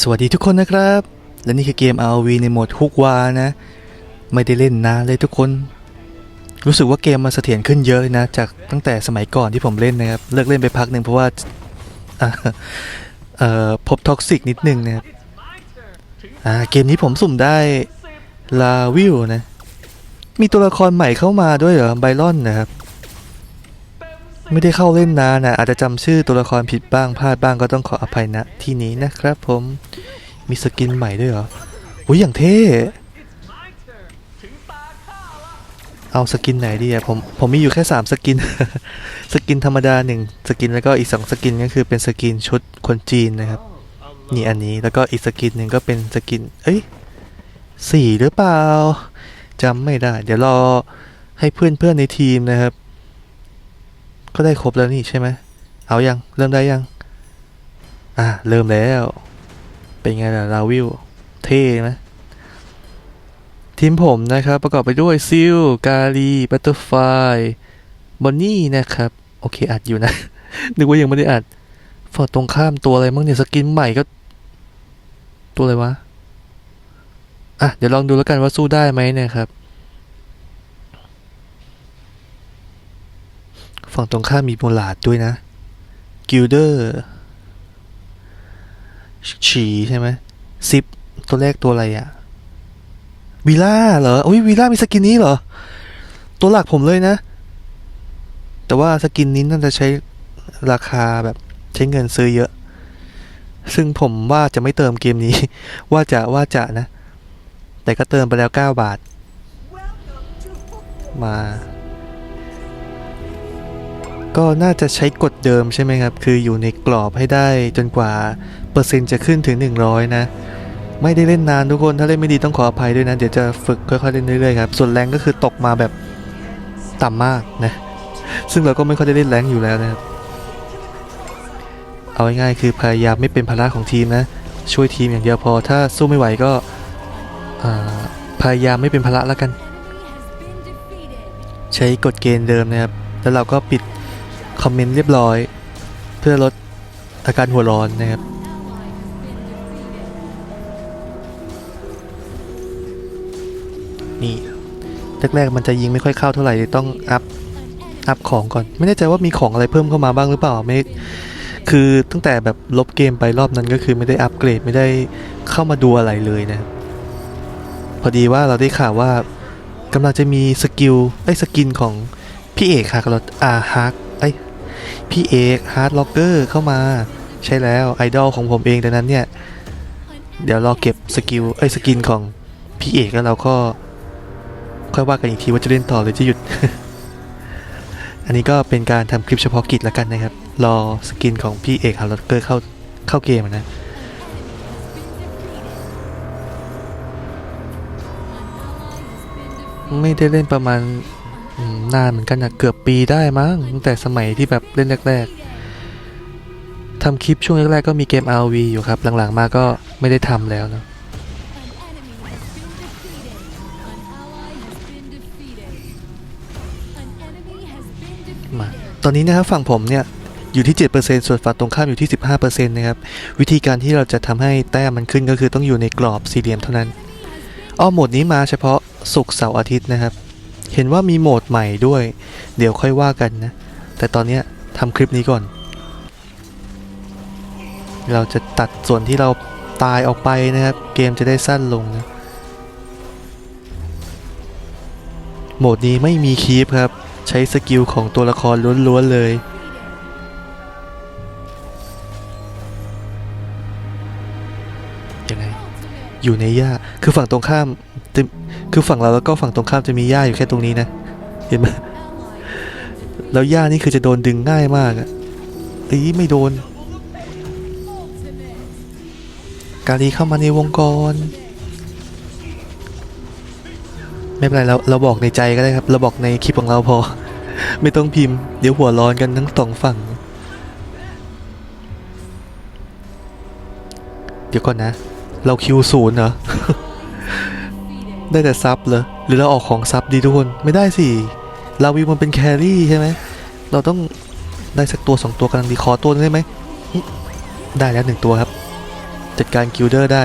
สวัสดีทุกคนนะครับ และนี่คือเกม RV ในโหมดฮุกวานะ ไม่ได้เล่นนานเลยทุกคน รู้สึกว่าเกมมันเสถียรขึ้นเยอะเลยนะ จากตั้งแต่สมัยก่อนที่ผมเล่นนะครับ เลิกเล่นไปพักหนึ่งเพราะว่าพบท็อกซิกนิดนึงนะครับเกมนี้ผมสุ่มได้ลาวิวนะ มีตัวละครใหม่เข้ามาด้วยเหรอไบรอนนะครับ ไม่ได้เข้าเล่นนานนะอาจจะจำชื่อตัวละครผิดบ้างพลาดบ้างก็ต้องขออภัยณที่นี้นะครับผมมีสกินใหม่ด้วยเหรออุ้ยอย่างเท่เอาสกินไหนดีอะผมผมมีอยู่แค่ 3 สกิน สกินธรรมดาหนึ่งสกินแล้วก็อีก 2 สกินก็คือเป็นสกินชุดคนจีนนะครับนี่อันนี้แล้วก็อีกสกินหนึ่งก็เป็นสกิน เอ้ยสี่หรือเปล่าจำไม่ได้ เดี๋ยวรอให้เพื่อนเพื่อนๆในทีมนะครับ ก็ได้ครบแล้วนี่ใช่ไหม เอายัง เริ่มได้ยัง อะ เริ่มแล้ว เป็นไงล่ะลาวิว เท่ไหมทีมผมนะครับ ประกอบไปด้วยซิล กาลีบัตเตอร์ไฟบอนนี่นะครับ โอเค อัดอยู่นะ นึกว่ายังไม่ได้อัดฝั่งตรงข้ามตัวอะไรมั่งเนี่ย สกินใหม่ก็ ตัวอะไรวะ อะ เดี๋ยวลองดูแล้วกันว่าสู้ได้ไหมนะครับ ฝั่งตรงข้ามมีโมลาดด้วยนะ กิลเดอร์ ฉีใช่ไหมซิปตัวแรกตัวอะไรอะวีล่าเหรออุ้ยวีล่ามีสกินนี้เหรอ ตัวหลักผมเลยนะ แต่ว่าสกินนี้น่าจะใช้ราคาแบบใช้เงินซื้อเยอะ ซึ่งผมว่าจะไม่เติมเกมนี้ ว่าจะว่าจะนะ แต่ก็เติมไปแล้ว 9 บาท มา ก็น่าจะใช้กฎเดิมใช่ไหมครับ คืออยู่ในกรอบให้ได้จนกว่าเปอร์เซ็นต์จะขึ้นถึง 100 นะ ไม่ได้เล่นนานทุกคน ถ้าเล่นไม่ดีต้องขออภัยด้วยนะ เดี๋ยวจะฝึกค่อยๆเล่นเรื่อยๆครับ ส่วนแรงก็คือตกมาแบบต่ำมากนะ ซึ่งเราก็ไม่ค่อยได้เล่นแรงอยู่แล้วนะครับ เอาง่ายๆคือพยายามไม่เป็นภาระของทีมนะ ช่วยทีมอย่างเดียวพอ ถ้าสู้ไม่ไหวก็พยายามไม่เป็นภาระแล้วกัน ใช้กฎเกณฑ์เดิมนะครับ แล้วเราก็ปิด คอมเมนต์เรียบร้อย เพื่อลดอาการหัวร้อนนะครับ นี่แรกๆมันจะยิงไม่ค่อยเข้าเท่าไหร่ต้องอัพอัพของก่อน ไม่แน่ใจว่ามีของอะไรเพิ่มเข้ามาบ้างหรือเปล่าไม่คือตั้งแต่แบบลบเกมไปรอบนั้นก็คือไม่ได้อัปเกรดไม่ได้เข้ามาดูอะไรเลยนะ พอดีว่าเราได้ข่าวว่ากำลังจะมีสกิลไอ้สกินของพี่เอกฮาร์อาฮาร์ไอ้ พี่เอกฮาร์ดล็อกเกอร์เข้ามา ใช่แล้วไอดอลของผมเองดังนั้นเนี่ย เดี๋ยวรอเก็บสกิลไอ้ยสกินของพี่เอกแล้วเราก็ ค่อยว่ากันอีกทีว่าจะเล่นต่อหรือจะหยุด อันนี้ก็เป็นการทำคลิปเฉพาะกิจแล้วกันนะครับ รอสกินของพี่เอกฮาร์ดล็อกเกอร์เข้าเข้าเกมนะไม่ได้เล่นประมาณ นานเหมือนกันนะเกือบปีได้มั้งตั้งแต่สมัยที่แบบเล่นแรก ๆทำคลิปช่วงแรกๆก็มีเกม RV อยู่ครับ หลังๆมาก็ไม่ได้ทำแล้วนะมาตอนนี้นะครับฝั่งผมเนี่ยอยู่ที่ 7%ส่วนฝั่งตรงข้ามอยู่ที่ 15%นะครับ วิธีการที่เราจะทำให้แต้มมันขึ้นก็คือต้องอยู่ในกรอบสี่เหลี่ยมเท่านั้น อ้อโหมดนี้มาเฉพาะศุกร์เสาร์อาทิตย์นะครับ เห็นว่ามีโหมดใหม่ด้วย เดี๋ยวค่อยว่ากันนะ แต่ตอนนี้ทำคลิปนี้ก่อน เราจะตัดส่วนที่เราตายออกไปนะครับ เกมจะได้สั้นลงนะโหมดนี้ไม่มีคีปครับ ใช้สกิลของตัวละครล้วนๆเลย อยู่ในหญ้า คือฝั่งตรงข้ามคือฝั่งเราแล้วก็ฝั่งตรงข้ามจะมีหญ้าอยู่แค่ตรงนี้นะ เห็นไหมแล้วหญ้านี่คือจะโดนดึงง่ายมากอะเอ้ยไม่โดน กาลีเข้ามาในวงกรไม่เป็นไรเราเราบอกในใจก็ได้ครับ เราบอกในคลิปของเราพอ ไม่ต้องพิมพ์ เดี๋ยวหัวร้อนกันทั้งสองฝั่ง เดี๋ยวก่อนนะ เราคิวศูนย์เหรอ ได้แต่ซับเหรอหรือเราออกของซับดีทุกคน ไม่ได้สิลาวิวมันเป็นแครี่ใช่ไหม เราต้องได้สักตัวสองตัวกำลังดีขอตัวนึงได้ไหม ได้แล้วหนึ่งตัวครับ จัดการกิลเดอร์ได้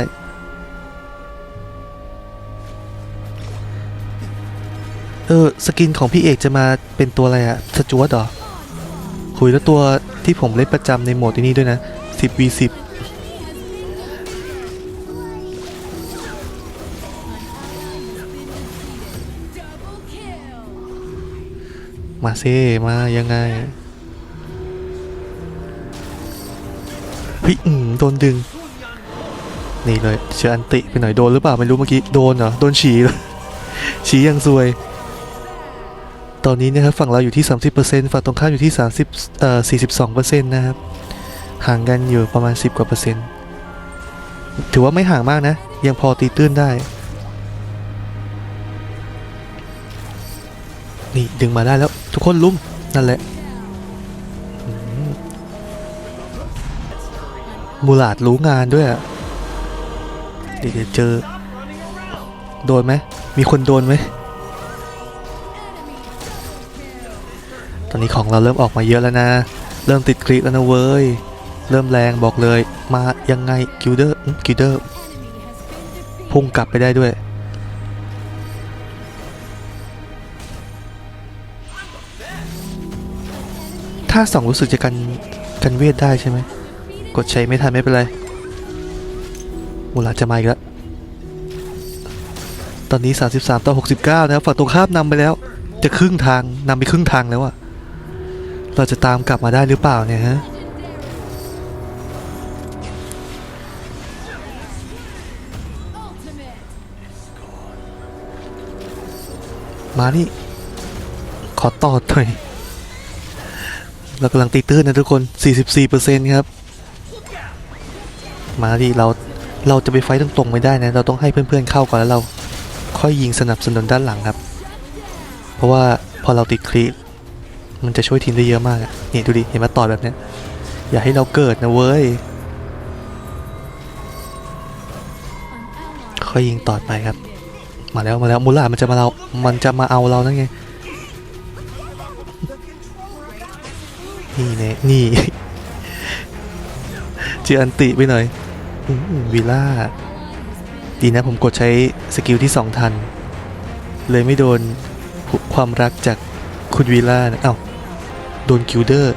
เออ สกินของพี่เอกจะมาเป็นตัวอะไรอะสจวตเหรอคุยแล้วตัวที่ผมเล่นประจำในโหมดที่นี่ด้วยนะ 10v10 มาเซมายังไงเฮ้ยอืมโดนดึง นี่เลยเชื่ออันติไปหน่อยโดนหรือเปล่าไม่รู้เมื่อกี้โดนเหรอโดนฉีเลยฉียังซวย ตอนนี้นะครับฝั่งเราอยู่ที่ 30%ฝั่งตรงข้ามอยู่ที่ 30เอ่อ42%นะครับห่างกันอยู่ประมาณ 10 กว่าเปอร์เซ็นต์ถือว่าไม่ห่างมากนะ ยังพอตีตื้นได้ นี่ดึงมาได้แล้ว ทุกคนลุ่มนั่นแหละมูลาดรู้งานด้วยอะเดี๋ยวเดี๋ยวเจอ โดนไหม มีคนโดนไหม ตอนนี้ของเราเริ่มออกมาเยอะแล้วนะ เริ่มติดคลิกแล้วนะเว้ย เริ่มแรงบอกเลย มายังไงกิลเดอร์กิลเดอร์พุ่งกลับไปได้ด้วยาสองรู้สึกจะกันกันเวทได้ใช่ไหม กดใช้ไม่ทันไม่เป็นไรมูลาจะมาอีกแล้ว ตอนนี้ 33 ต่อ 69 นะครับฝั่งตรงข้ามนำไปแล้ว จะครึ่งทางนำไปครึ่งทางแล้วอะเราจะตามกลับมาได้หรือเปล่าเนี่ยฮะมานี่ ขอต่อหน่อย เรากำลังตีตื้นนะทุกคน 44%ครับ มาดิเรา เราจะไปไฟต์ตรงๆไม่ได้นะ เราต้องให้เพื่อนๆเข้าก่อนแล้วเราค่อยยิงสนับสนุนด้านหลังครับ เพราะว่าพอเราติดคลีปมันจะช่วยทีมได้เยอะมากนี่ดูดิ เห็นมาต่อแบบนี้อย่าให้เราเกิดนะเว้ย ค่อยยิงต่อไปครับ มาแล้วมาแล้วมูล่ามันจะมาเรา มันจะมาเอาเรานั่นไง นี่เน่นี่ เจออันติไปหน่อยวิลล่า ดีนะผมกดใช้สกิลที่สองทัน เลยไม่โดนความรักจากคุณวีล่านะเอ้าโดนคิวเดอร์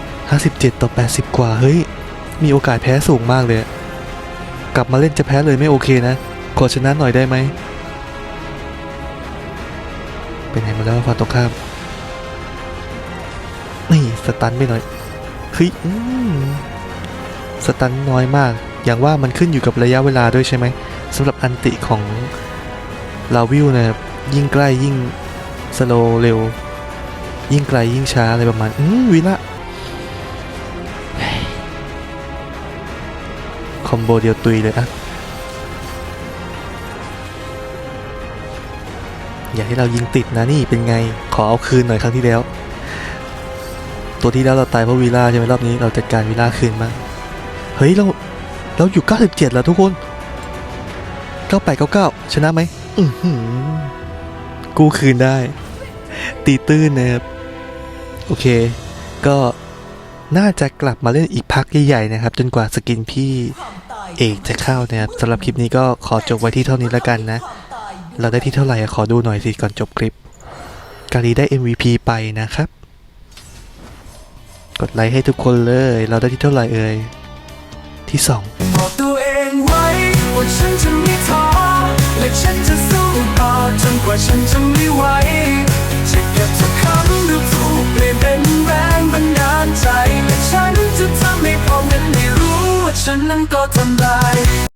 57 ต่อ 80 กว่า เฮ้ย มีโอกาสแพ้สูงมากเลย กลับมาเล่นจะแพ้เลยไม่โอเคนะ ขอชนะหน่อยได้ไหม เป็นไงมาแล้วฝ่าตรงข้าม นี่สตันไปหน่อยเฮ้ยสตันน้อยมาก อย่างว่ามันขึ้นอยู่กับระยะเวลาด้วยใช่ไหมสำหรับอันติของลาวิวนะครับยิ่งใกล้ยิ่งสโลเร็ว ยิ่งไกลยิ่งช้าอะไรประมาณอืมวิละคอมโบเดียวตุยเลยอะอย่าให้เรายิงติดนะนี่เป็นไงขอเอาคืนหน่อยครั้งที่แล้ว ตัวที่แล้วเราตายเพราะวีล่าใช่ไหมรอบนี้เราจัดการวีล่าคืนมางเฮ้ยเราเราอยู่ 97 แล้วทุกคน 98 99 ชนะไหมอือหือกูคืนได้ ตีตื้นนะครับ โอเค ก็น่าจะกลับมาเล่นอีกพักใหญ่ๆนะครับ จนกว่าสกินพี่เอกจะเข้านะครับสำหรับคลิปนี้ก็ขอจบไว้ที่เท่านี้แล้วกันนะ เราได้ที่เท่าไหร่ขอดูหน่อยสิก่อนจบคลิป กาลีได้ MVP ไปนะครับ ดไลค์ให้ทุกคนเลย เราได้ที่เท่าไหร่เอ่ย ที่2บอกตัวเองไว้ว่าฉันจะไม่ท้อและฉันจะสู้ต่อจนกว่าฉันจะไม่ไหวจะเก็บทุกคำดูถูกเปลี่ยนเป็นแรงบันดาลใจและฉันจะทำให้พ่อแม่ได้รู้ว่าฉันนั้นก็ทำได้